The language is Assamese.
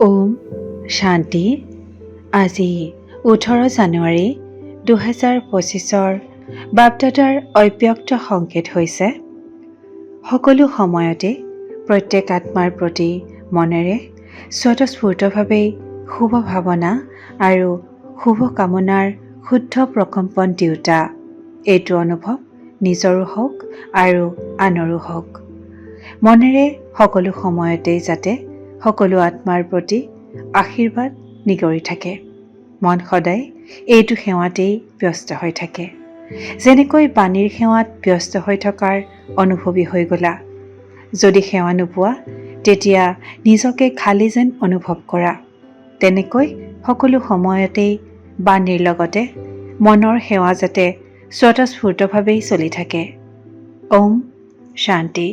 শান্তি। আজি ওঠৰ জানুৱাৰী দুহেজাৰ পঁচিছৰ বাপদাদাৰ অব্যক্ত সংকেত হৈছে সকলো সময়তে প্ৰত্যেক আত্মাৰ প্ৰতি মনেৰে স্বতঃস্ফূৰ্তভাৱেই শুভ ভাৱনা আৰু শুভ কামনাৰ শুদ্ধ প্ৰকম্পন দিওঁতা। এইটো অনুভৱ নিজৰো হওক আৰু আনৰো হওক। মনেৰে সকলো সময়তেই যাতে সকলো আত্মাৰ প্ৰতি আশীৰ্বাদ নিগৰি থাকে। মন সদায় এইটো সেৱাতেই ব্যস্ত হৈ থাকে। যেনেকৈ পানীৰ সেৱাত ব্যস্ত হৈ থকাৰ অনুভৱী হৈ গ'লা। যদি সেৱা নোপোৱা তেতিয়া নিজকে খালী যেন অনুভৱ কৰা। তেনেকৈ সকলো সময়তেই বাণীৰ লগতে মনৰ সেৱা যাতে স্বতঃস্ফূৰ্তভাৱেই চলি থাকে। ওম শান্তি।